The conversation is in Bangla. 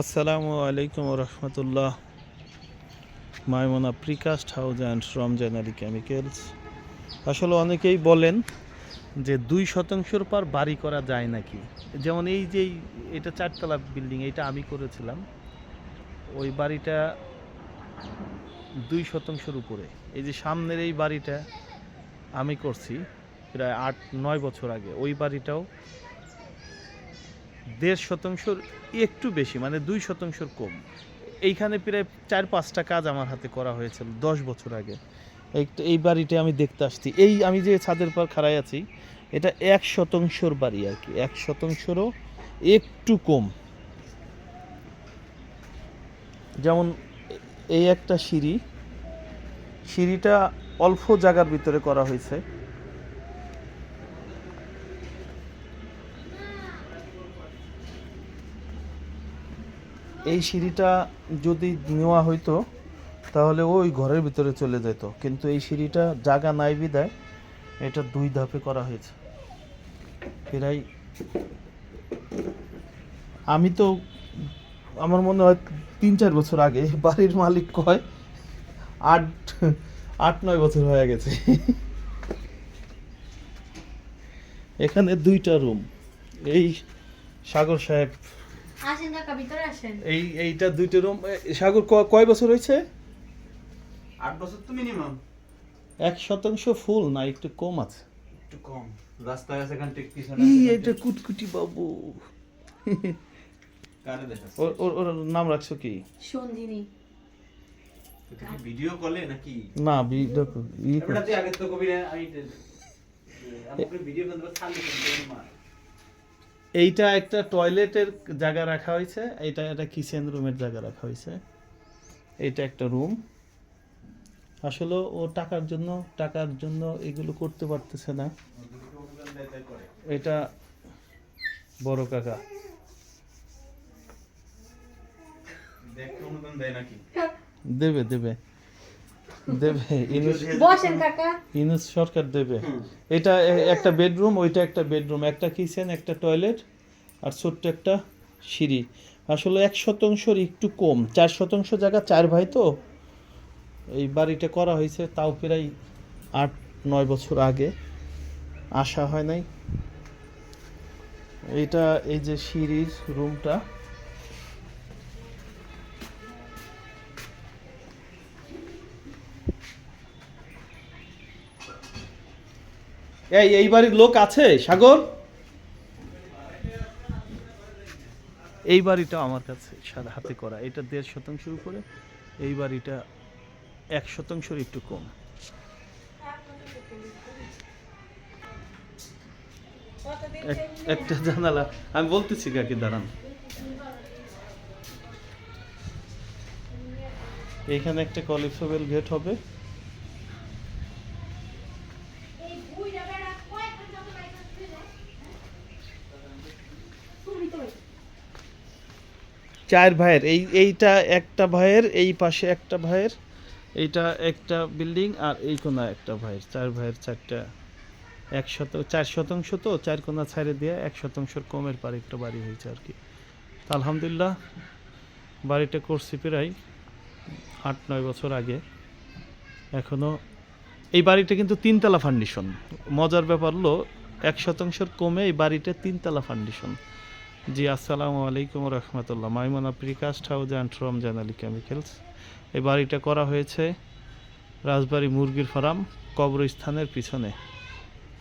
আসসালামু আলাইকুম রহমতুল্লাহ মাইমোনা প্রিকাস্ট হাউস অ্যান্ড রমজানারি কেমিক্যালস আসলে অনেকেই বলেন যে দুই শতাংশের পর বাড়ি করা যায় নাকি? যেমন এই যে এটা চারতলা বিল্ডিং এটা আমি করেছিলাম। ওই বাড়িটা দুই শতাংশের উপরে। এই যে সামনের এই বাড়িটা আমি করছি প্রায় আট নয় বছর আগে। ওই বাড়িটাও দেড় শতাংশর একটু বেশি মানে দুই শতাংশর কম। এইখানে প্রায় চার, পাঁচটা কাজ আমার হাতে করা হয়েছিল দশ বছর আগে। এই এই বাড়িটা আমি দেখতে আসছি। এই আমি যে ছাদের পর খাড়াই আছি, এটা এক শতাংশর বাড়ি আর কি। এক শতাংশরও একটু কম। যেমন এই একটা সিঁড়ি, সিঁড়িটা অল্প জায়গার ভিতরে করা হয়েছে। এই সিঁড়িটা যদি নেওয়া হইতো, তাহলে ওই ঘরের ভিতরে চলে যেত কিন্তু এই সিঁড়িটা জাগা নাই বিদায় এটা দুই ধাপে করা হয়েছে। প্রায় আমি তো, আমার মনে হয় তিন চার বছর আগে বাড়ির মালিক কয়, আট আট, নয় বছর হয়ে গেছে। এখানে দুইটা রুম এই সাগর সাহেব আসেন কাকা ভিতরে আসেন। এই এইটা দুইটা রুম সাগর কয় বছর হয়েছে? আট বছর তো মিনিমাম এক শতাংশ ফুল না একটু কম আছে? একটু কম। রাস্তায় আছে এখান থেকে পিছনে এই এটা কুটকুটি বাবু। কারে দেখাচ্ছে ওর ওর নাম রাখছো কি? সঞ্জিনী ভিডিও কলে নাকি? না ভিডিও এটা তুই আগে তো কবি আমি ভিডিও করতে ছাড়লে এইটা একটা টয়লেটের জায়গা রাখা হয়েছে এইটা একটা কিচেন রুমের জায়গা রাখা হয়েছে। এটা একটা রুম। আসলে ও টাকার জন্য টাকার জন্য এগুলো করতে পারতেছে না। এটা বড় কাকা। দেবে দেবে। দেবে ইনুস বসেন কাকা। ইনুস সরকার দেবে। এটা একটা বেডরুম ওইটা একটা বেডরুম একটা কিচেন একটা টয়লেট আর ছোট্ট একটা সিঁড়ি। আসলে এক শতাংশর একটু কম চার শতাংশ জায়গা চার ভাই তো। এই বাড়িটা করা হয়েছে তাও প্রায় আট নয় বছর আগে। আসা হয় নাই। এইটা এই যে সিঁড়ির রুমটা। এই এই বাড়ির লোক আছে? সাগর? এই বাড়িটা আমার কাছে সাদা হাতে করা। এটা দেড় শতাংশের উপরে এই বাড়িটা এক শতাংশের একটু কম। এক- একটা জানালা। আমি বলতেছি কাকে দাঁড়ান। এইখানে একটা কলিফেবল গেট হবে। চার ভাইয়ের। এই, এইটা একটা ভাইয়ের, এই পাশে একটা ভাইয়ের, এইটা একটা বিল্ডিং আর এই কোনা একটা ভাইয়ের। চার ভাইয়ের চারটা এক শত চার শতাংশ তো, চার কোনা ছাড়ে দিয়ে এক শতাংশের কমের পার একটা বাড়ি হয়েছে আর কি। আলহামদুলিল্লাহ, বাড়িটা করছি প্রায় আট, নয় বছর আগে। এখনও এই বাড়িটা কিন্তু তিনতলা ফাউন্ডেশন। মজার ব্যাপার হলো, এক শতাংশের কমে এই বাড়িটা তিনতলা ফাউন্ডেশন। জি, আসসালামু আলাইকুম রহমতুল্লাহ। Maimuna precast house and from Janali chemicals এই বাড়িটা করা হয়েছে রাজবাড়ি মুরগির ফার্ম কবরস্থানের পিছনে।